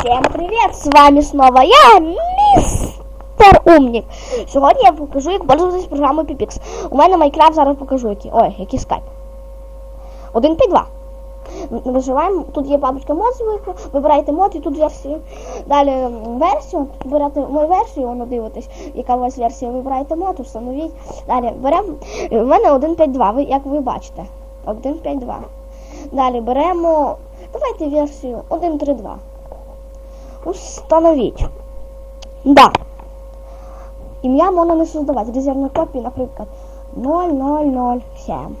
Всем привет! С вами снова я, мистер Умник. Сьогодні я покажу, як пользуватись програмою Pipix. У мене Майнкрафт зараз покажу який. Ой, який скайп. 1.5.2. Нажимаємо, тут є папочка мод звикла, вибираєте мод і тут версію. Далі версію, берете мою версію, воно дивитесь, яка у вас версія, вибираєте мод, встановіть. Далі беремо, у мене 1.5.2, ви, як ви бачите. 1.5.2. Далі беремо, давайте версію 1.3.2. Установіть. Да. Ім'я можна не создавати. Резервна копія, наприклад, 0007.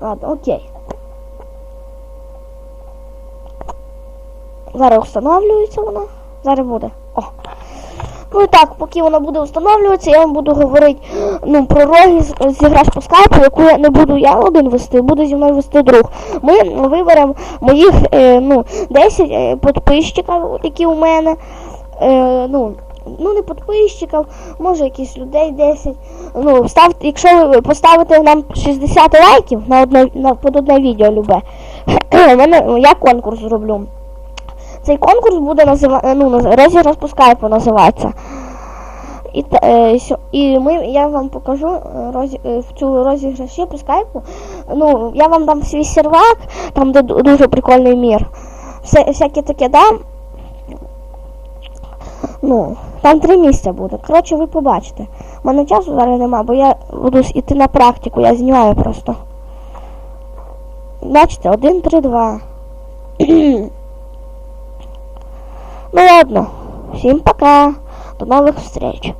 Ладно, окей. Зараз встановлюється вона. Зараз буде. О. Ну і так, поки вона буде встановлюватися, я вам буду говорити ну, про роги зіграш по скайпу, яку я не буду я один вести, буде зі мною вести друг. Ми виберемо моїх е, ну, 10 е, підписчиків, які у мене. Е, ну, ну, не підписчиків, може якісь людей 10. Ну, ставте, якщо ви поставите нам 60 лайків на одне, на, під одне відео любе, мене я конкурс зроблю. Цей конкурс буде називати, ну, розіграш по скайпу називається. І, е, сьо- і ми, я вам покажу е, розі, е, цю розіграші по скайпу. Ну, я вам дам свій сервак, там де дуже прикольний мір. Все, всяке таке дам. Ну, там три місця буде. Коротше, ви побачите. У мене часу зараз нема, бо я буду йти на практику, я знімаю просто. Бачите, один, три, два. Ну ладно, всім пока, до нових встреч.